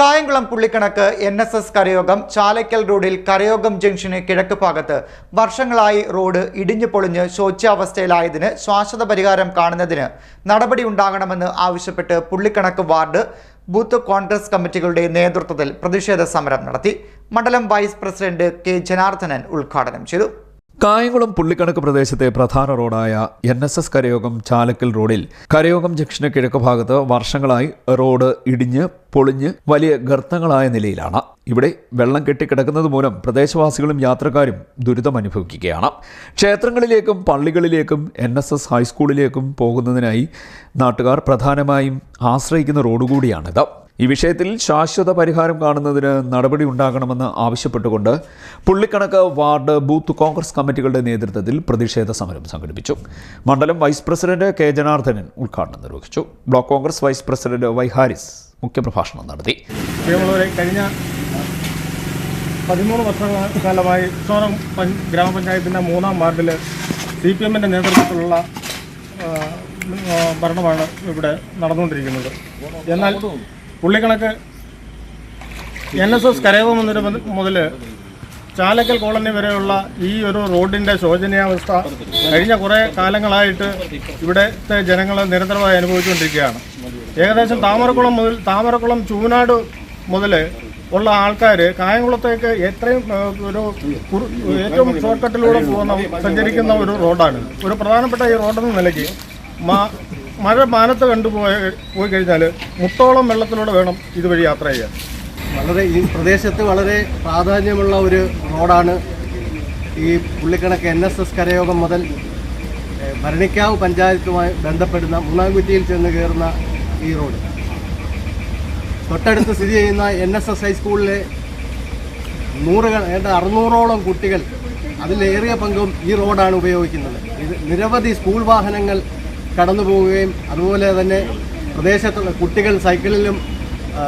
Kayamkulam Pullikkanakku N S S Karayogam Chalakkal റോഡിൽ കരയോഗം junction കിഴക്ക് ഭാഗത്ത് വർഷങ്ങളായി റോഡ് ഇടിഞ്ഞു പൊളിഞ്ഞ് ശോച്യാവസ്ഥയിലായതിന് ശാശ്വത പരിഹാരം കാണുന്നതിന് നടപടി ഉണ്ടാകണമെന്ന് ആവശ്യപ്പെട്ട് പുള്ളിക്കണക്ക് വാർഡ് ബൂത്ത് കോൺഗ്രസ് കമ്മിറ്റികളുടെ നേതൃത്വത്തിൽ പ്രതിഷേധ സമരം നടത്തി. മണ്ഡലം വൈസ് പ്രസിഡന്റ് കെ ജനാർദ്ദനൻ ഉദ്ഘാടനം ചെയ്തു. കായംകുളം പുള്ളിക്കണക്ക് പ്രദേശത്തെ പ്രധാന റോഡായ എൻ എസ് എസ് കരയോഗം ചാലക്കൽ റോഡിൽ. കരയോഗം ജംഗ്ഷന് കിഴക്ക് ഭാഗത്ത് വർഷങ്ങളായി റോഡ് ഇടിഞ്ഞ് പൊളിഞ്ഞ് വലിയ ഗർത്തങ്ങളായ നിലയിലാണ്. ഇവിടെ വെള്ളം കെട്ടിക്കിടക്കുന്നത് മൂലം പ്രദേശവാസികളും യാത്രക്കാരും ദുരിതം അനുഭവിക്കുകയാണ് ക്ഷേത്രങ്ങളിലേക്കും പള്ളികളിലേക്കും എൻ എസ് എസ് ഹൈസ്കൂളിലേക്കും പോകുന്നതിനായി നാട്ടുകാർ പ്രധാനമായും ആശ്രയിക്കുന്ന റോഡ് കൂടിയാണിത്. ഈ വിഷയത്തിൽ ശാശ്വത പരിഹാരം കാണുന്നതിന് നടപടി ഉണ്ടാകണമെന്ന് ആവശ്യപ്പെട്ടുകൊണ്ട് പുള്ളിക്കണക്ക് വാർഡ് ബൂത്ത് കോൺഗ്രസ് കമ്മിറ്റികളുടെ നേതൃത്വത്തിൽ പ്രതിഷേധ സമരം സംഘടിപ്പിച്ചു. മണ്ഡലം വൈസ് പ്രസിഡന്റ് കെ ജനാർദ്ദനൻ ഉദ്ഘാടനം നിർവഹിച്ചു. Block Congress vice president Y Haris മുഖ്യപ്രഭാഷണം നടത്തി. കഴിഞ്ഞ പതിമൂന്ന് വർഷങ്ങളായി ഗ്രാമപഞ്ചായത്തിന്റെ മൂന്നാം വാർഡിൽ സി പി എമ്മിന്റെ നേതൃത്വത്തിലുള്ള ഭരണമാണ് ഇവിടെ നടന്നുകൊണ്ടിരിക്കുന്നത്. എന്നാൽ പുള്ളിക്കണക്ക് എൻ എസ് എസ് കരേവ മുതൽ മുതൽ ചാലക്കൽ കോളനി വരെയുള്ള ഈ ഒരു റോഡിന്റെ ശോചനീയാവസ്ഥ കഴിഞ്ഞ കുറേ കാലങ്ങളായിട്ട് ഇവിടുത്തെ ജനങ്ങൾ നിരന്തരമായി അനുഭവിച്ചുകൊണ്ടിരിക്കുകയാണ്. ഏകദേശം താമരക്കുളം മുതൽ താമരക്കുളം ചൂനാട് മുതൽ ഉള്ള ആൾക്കാർ കായംകുളത്തേക്ക് എത്രയും ഒരു ഏറ്റവും ഷോർട്ട് കട്ടിലൂടെ പോകുന്ന സഞ്ചരിക്കുന്ന ഒരു റോഡാണ്. ഒരു പ്രധാനപ്പെട്ട ഈ റോഡെന്ന നിലയ്ക്ക് മഴ മാനത്ത് കണ്ടുപോയ പോയി കഴിഞ്ഞാൽ മുത്തോളം വെള്ളത്തിലൂടെ വേണം ഇതുവഴി യാത്ര ചെയ്യാൻ. വളരെ ഈ പ്രദേശത്ത് വളരെ പ്രാധാന്യമുള്ള ഒരു റോഡാണ് ഈ പുള്ളിക്കണക്ക് എൻ എസ് എസ് കരയോഗം മുതൽ ഭരണിക്കാവ് പഞ്ചായത്തുമായി ബന്ധപ്പെടുന്ന മൂന്നാംകുറ്റിയിൽ ചെന്ന് കയറുന്ന ഈ റോഡ്. തൊട്ടടുത്ത് സ്ഥിതി ചെയ്യുന്ന എൻ എസ് എസ് ഹൈസ്കൂളിലെ നൂറുകൾ ഏതാണ്ട് അറുന്നൂറോളം കുട്ടികൾ അതിലേറിയ പങ്കും ഈ റോഡാണ് ഉപയോഗിക്കുന്നത്. ഇത് നിരവധി സ്കൂൾ വാഹനങ്ങൾ കടന്നു പോവുകയും അതുപോലെ തന്നെ പ്രദേശത്തുള്ള കുട്ടികൾ സൈക്കിളിലും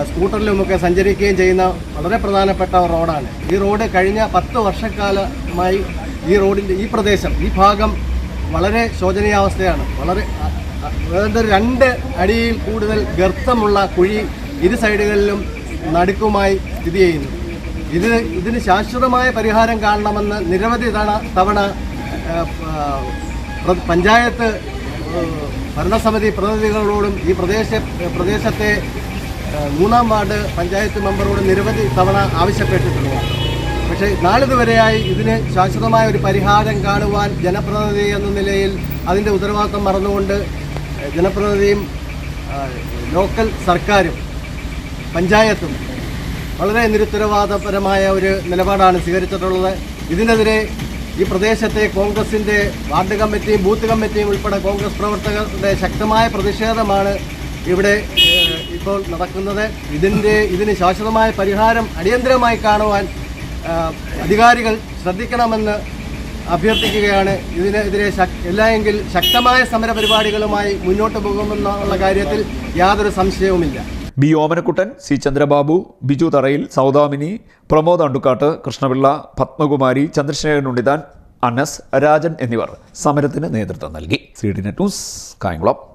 സ്കൂട്ടറിലുമൊക്കെ സഞ്ചരിക്കുകയും ചെയ്യുന്ന വളരെ പ്രധാനപ്പെട്ട റോഡാണ്. ഈ റോഡ് കഴിഞ്ഞ പത്ത് വർഷക്കാലമായി ഈ റോഡിന്റെ ഈ പ്രദേശം ഈ ഭാഗം വളരെ ശോചനീയാവസ്ഥയാണ്. വളരെ അതായത് രണ്ട് അടിയിൽ കൂടുതൽ ഗർത്തമുള്ള കുഴി ഇരു സൈഡുകളിലും നടുക്കുമായി സ്ഥിതി ചെയ്യുന്നു. ഇത് ഇതിന് ശാശ്വതമായ പരിഹാരം കാണണമെന്ന് നിരവധി തവണ പഞ്ചായത്ത് ഭരണസമിതി പ്രതിനിധികളോടും ഈ പ്രദേശ പ്രദേശത്തെ മൂന്നാം വാർഡ് പഞ്ചായത്ത് മെമ്പറോട് നിരവധി തവണ ആവശ്യപ്പെട്ടിട്ടുണ്ട്. പക്ഷേ നാളിതുവരെയായി ഇതിന് ശാശ്വതമായ ഒരു പരിഹാരം കാണുവാൻ ജനപ്രതിനിധി എന്ന നിലയിൽ അതിന്റെ ഉത്തരവാദിത്വം മറന്നുകൊണ്ട് ജനപ്രതിനിധിയും ലോക്കൽ സർക്കാരും പഞ്ചായത്തും വളരെ നിരുത്തരവാദപരമായ ഒരു നിലപാടാണ് സ്വീകരിച്ചിട്ടുള്ളത്. ഇതിനെതിരെ ഈ പ്രദേശത്തെ കോൺഗ്രസിന്റെ വാർഡ് കമ്മിറ്റിയും ബൂത്ത് കമ്മിറ്റിയും ഉൾപ്പെടെ കോൺഗ്രസ് പ്രവർത്തകരുടെ ശക്തമായ പ്രതിഷേധമാണ് ഇവിടെ ഇപ്പോൾ നടക്കുന്നത്. ഇതിന്റെ ഇതിന് ശാശ്വതമായ പരിഹാരം അടിയന്തരമായി കാണുവാൻ അധികാരികൾ ശ്രദ്ധിക്കണമെന്ന് അഭ്യർത്ഥിക്കുകയാണ്. ഇതിനെതിരെ എല്ലായെങ്കിൽ ശക്തമായ സമരപരിപാടികളുമായി മുന്നോട്ട് പോകുമെന്നുള്ള കാര്യത്തിൽ യാതൊരു സംശയവുമില്ല. ബി ഓമനക്കുട്ടൻ സി ചന്ദ്രബാബു ബിജു തറയിൽ സൗദാമിനി പ്രമോദ് അണ്ടുക്കാട്ട് കൃഷ്ണപിള്ള പത്മകുമാരി ചന്ദ്രശേഖരൻ ഉണ്ണിതാൻ അനസ് രാജൻ എന്നിവർ സമരത്തിന് നേതൃത്വം നൽകി. C D net news Kayamkulam.